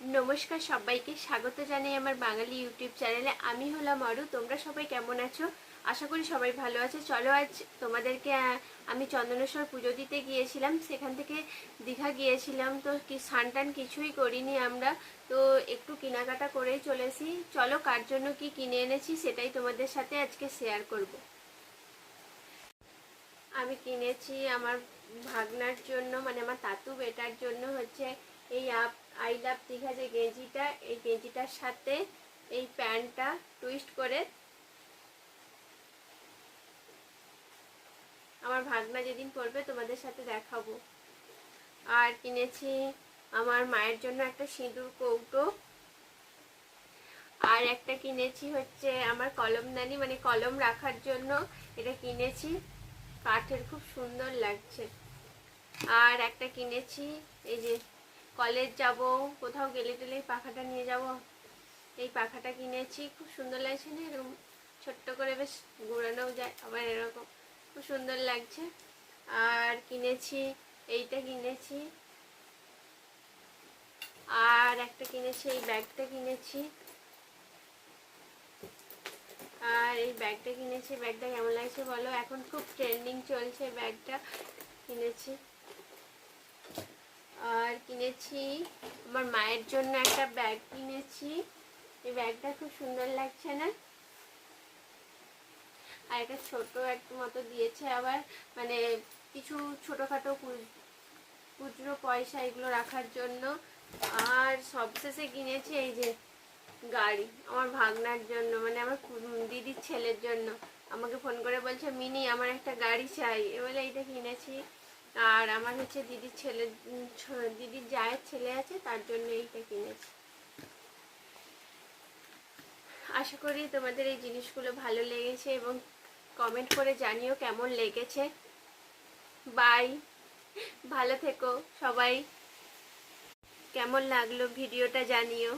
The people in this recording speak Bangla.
নমস্কার, সবাইকে স্বাগত জানাই আমার বাঙালি ইউটিউব চ্যানেলে। আমি হলাম অরু, তোমরা সবাই কেমন আছো? আশা করি সবাই ভালো আছে। চলো আজ তোমাদেরকে আমি চন্দনেশ্বর পুজো দিতে গিয়েছিলাম। সেখান থেকে দীঘা গিয়েছিলাম। তো কি সানটান কিছুই করিনি আমরা। তো একটু কেনাকাটা করেই চলেছি। চলো, কার জন্য কি কিনে এনেছি সেটাই তোমাদের সাথে আজকে শেয়ার করব। আমি কিনেছি আমার ভাগনার জন্য মানে আমার তাতু বেটার জন্য হচ্ছে এই আপ, আই লাভ দীঘা যে গেঞ্জিটা, এই গেঞ্জিটার সাথে এই প্যান্টটা টুইস্ট করে। আমার ভাগনা যেদিন পরবে, তোমাদের সাথে দেখাবো। আর কিনেছি আমার মায়ের জন্য একটা সিঁদুর কৌটো। আর একটা কিনেছি হচ্ছে আমার কলমদানি মানে কলম রাখার জন্য এটা কিনেছি। কাঠের খুব সুন্দর লাগছে। আর একটা কিনেছি, এই যে কলেজ যাব, কোথাও গেলে টেলে পাখাটা নিয়ে যাব। এই পাখাটা কিনেছি, খুব সুন্দর লাগছে না এরকম? ছোট্ট করে বেশ ঘোরানোও যায়, আবার এরকম। খুব সুন্দর লাগছে। আর কিনেছি, এইটা কিনেছি। আর একটা কিনেছি, এই ব্যাগটা কিনেছি। আর এই ব্যাগটা কিনেছি, ব্যাগটা কেমন লাগছে বলো? এখন খুব ট্রেন্ডিং চলছে ব্যাগটা। কিনেছি। আর কিনেছি, আমার মায়ের জন্য একটা ব্যাগ কিনেছি। এই ব্যাগটা খুব সুন্দর লাগছে না? আর একটা ছোট একটা মতো দিয়েছে আবার মানে কিছু ছোটোখাটো খুচরো পয়সা এগুলো রাখার জন্য। আর সবশেষে কিনেছি এই যে গাড়ি, আমার ভাগনার জন্য মানে আমার দিদির ছেলের জন্য। আমাকে ফোন করে বলছে, মিনি, আমার একটা গাড়ি চাই। এবারে এইটা কিনেছি। আর আমার হচ্ছে দিদির ছেলে দিদির জায়ের ছেলে আছে, তার জন্য এইটা কিনেছি। আশা করি তোমাদের এই জিনিসগুলো ভালো লেগেছে এবং কমেন্ট করে জানিও কেমন লেগেছে। বাই ভালো থেকো সবাই। কেমন লাগল ভিডিওটা জানিও।